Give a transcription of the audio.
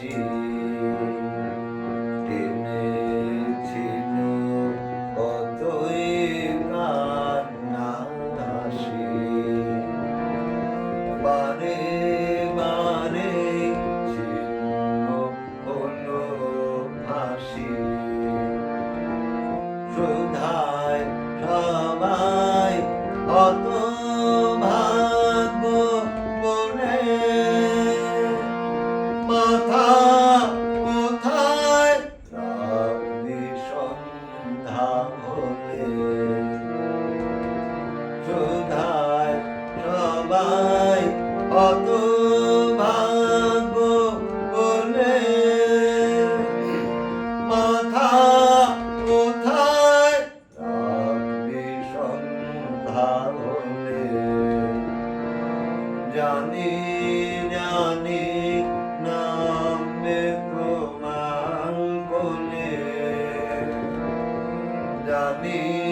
Jesus. আমায় অত ভাগ্য বলে। মাথা কোথায়? রাখবি সন্ধ্যা হলে জানি জানি নামে তোমার বলে জানি